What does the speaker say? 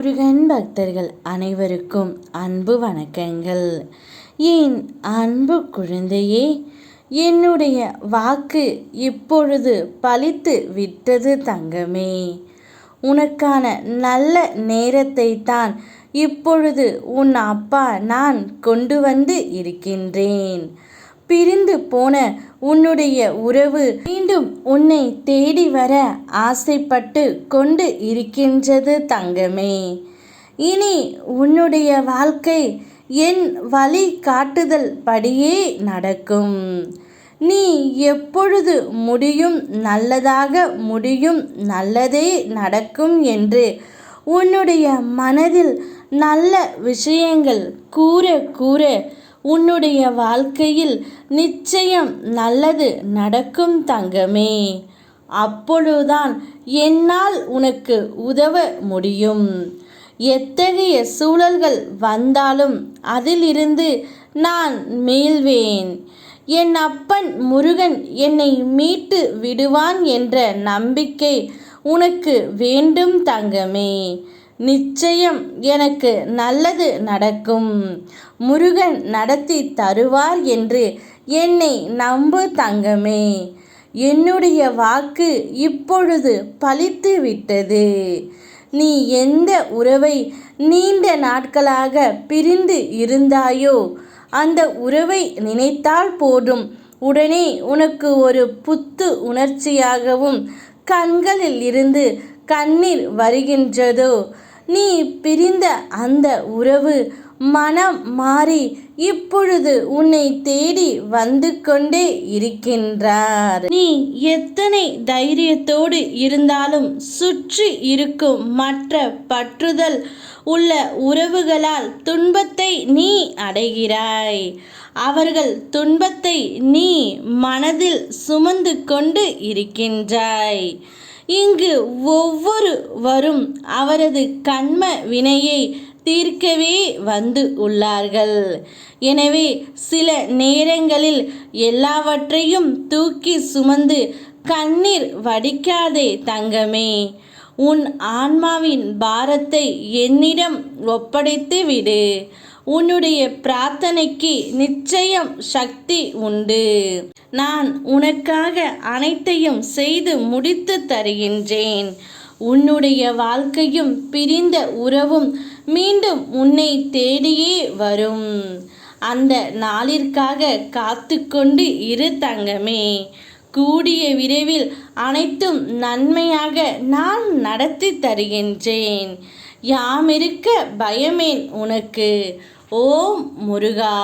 முருகன் பக்தர்கள் அனைவருக்கும் அன்பு வணக்கங்கள். என் அன்பு குழந்தையே என்னுடைய வாக்கு இப்பொழுது பலித்து விட்டது தங்கமே. உனக்கான நல்ல நேரத்தை தான் இப்பொழுது உன் அப்பா நான் கொண்டு வந்து இருக்கின்றேன். பிரிந்து போன உன்னுடைய உறவு மீண்டும் உன்னை தேடி வர ஆசைப்பட்டு கொண்டு இருக்கின்றது தங்கமே. இனி உன்னுடைய வாழ்க்கை என் வழி காட்டுதல் படியே நடக்கும். நீ எப்பொழுது முடியும் நல்லதாக முடியும் நல்லதே நடக்கும் என்று உன்னுடைய மனதில் நல்ல விஷயங்கள் கூற கூற உன்னுடைய வாழ்க்கையில் நிச்சயம் நல்லது நடக்கும் தங்கமே. அப்பொழுதுதான் என்னால் உனக்கு உதவ முடியும். எத்தகைய சூழல்கள் வந்தாலும் அதிலிருந்து நான் மீள்வேன். என் அப்பன் முருகன் என்னை மீட்டு விடுவான் என்ற நம்பிக்கை உனக்கு வேண்டும் தங்கமே. நிச்சயம் எனக்கு நல்லது நடக்கும். முருகன் நடத்தி தருவார் என்று என்னை நம்பு தங்கமே. என்னுடைய வாக்கு இப்பொழுது பலித்து விட்டது. நீ எந்த உறவை நீண்ட நாட்களாக பிரிந்து இருந்தாயோ அந்த உறவை நினைத்தால் போதும். உடனே உனக்கு ஒரு புத்து உணர்ச்சியாகவும் கண்களில் இருந்து கண்ணீர் வருகின்றதோ நீ பிரிந்த அந்த உறவு மனம் மாறி இப்பொழுது உன்னை தேடி வந்து கொண்டே இருக்கின்றார். நீ எத்தனை தைரியத்தோடு இருந்தாலும் சுற்றி இருக்கும் மற்ற பற்றுதல் உள்ள உறவுகளால் துன்பத்தை நீ அடைகிறாய். அவர்கள் துன்பத்தை நீ மனதில் சுமந்து கொண்டு இருக்கின்றாய். இங்கு ஒவ்வொரு வரும் அவரது கண்ம வினையை தீர்க்கவே வந்து உள்ளார்கள். எனவே சில நேரங்களில் எல்லாவற்றையும் தூக்கி சுமந்து கண்ணீர் வடிக்காதே தங்கமே. உன் ஆன்மாவின் பாரத்தை என்னிடம் ஒப்படைத்து விடு உன்னுடைய பிரார்த்தனைக்கு நிச்சயம் சக்தி உண்டு. நான் உனக்காக அனைத்தையும் செய்து முடித்து தருகின்றேன். உன்னுடைய வாழ்க்கையும் பிரிந்த உறவும் மீண்டும் உன்னை தேடியே வரும். அந்த நாளிற்காக காத்து கொண்டு இரு தங்கமே. கூடிய விரைவில் அனைத்தும் நன்மையாக நான் நடத்தி தருகின்றேன். யாமிருக்க பயமேன் உனக்கு? ஓம் முருகா